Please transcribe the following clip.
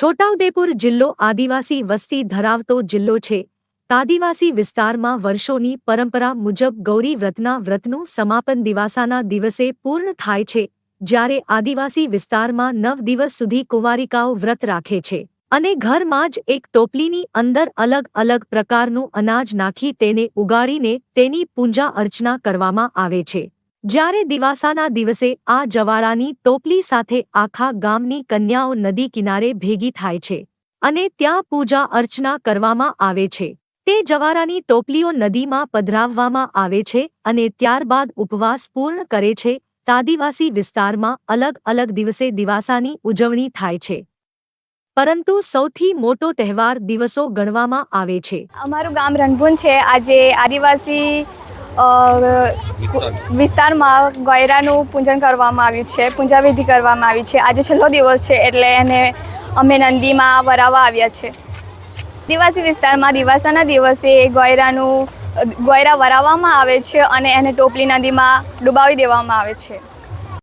છોટાઉદેપુર જિલ્લો આદિવાસી વસ્તી ધરાવતો જિલ્લો છે. આદિવાસી વિસ્તારમાં વર્ષોની પરંપરા મુજબ ગૌરી વ્રતના વ્રતનું સમાપન દિવાસાના દિવસે પૂર્ણ થાય છે, જ્યારે આદિવાસી વિસ્તારમાં નવ દિવસ સુધી કુંવારિકાઓ વ્રત રાખે છે. અને ઘરમાં જ એક ટોપલીની અંદર અલગ અલગ પ્રકારનું અનાજ નાખી તેને ઉગાડીને તેની પૂજા અર્ચના કરવામાં આવે છે. જ્યારે દિવાસાના દિવસે આ જવાળાની ટોપલી સાથે આખા ગામની કન્યાઓ નદી કિનારે ભેગી થાય છે અને ત્યાં પૂજા અર્ચના કરવામાં આવે છે. તે જવારાની ટોપલીઓ નદીમાં પધરાવવામાં આવે છે અને ત્યારબાદ ઉપવાસ પૂર્ણ કરે છે. આદિવાસી વિસ્તારમાં અલગ અલગ દિવસે દિવાસાની ઉજવણી થાય છે. પરંતુ સૌથી મોટો તહેવાર દિવસો ગણવામાં આવે છે. અમારું ગામ રણભુન છે. આજે આદિવાસી વિસ્તારમાં ગોયરાનું પૂજન કરવામાં આવ્યું છે પૂજા વિધિ કરવામાં આવી છે. આજે છેલ્લો દિવસ છે એટલે એને અમે નંદીમાં વરાવવા આવ્યા છે. દિવાસી વિસ્તારમાં દિવાસાના દિવસે ગોયરાનું ગોયરા વરાવવામાં આવે છે અને એને ટોપલી નદીમાં ડુબાવી દેવામાં આવે છે.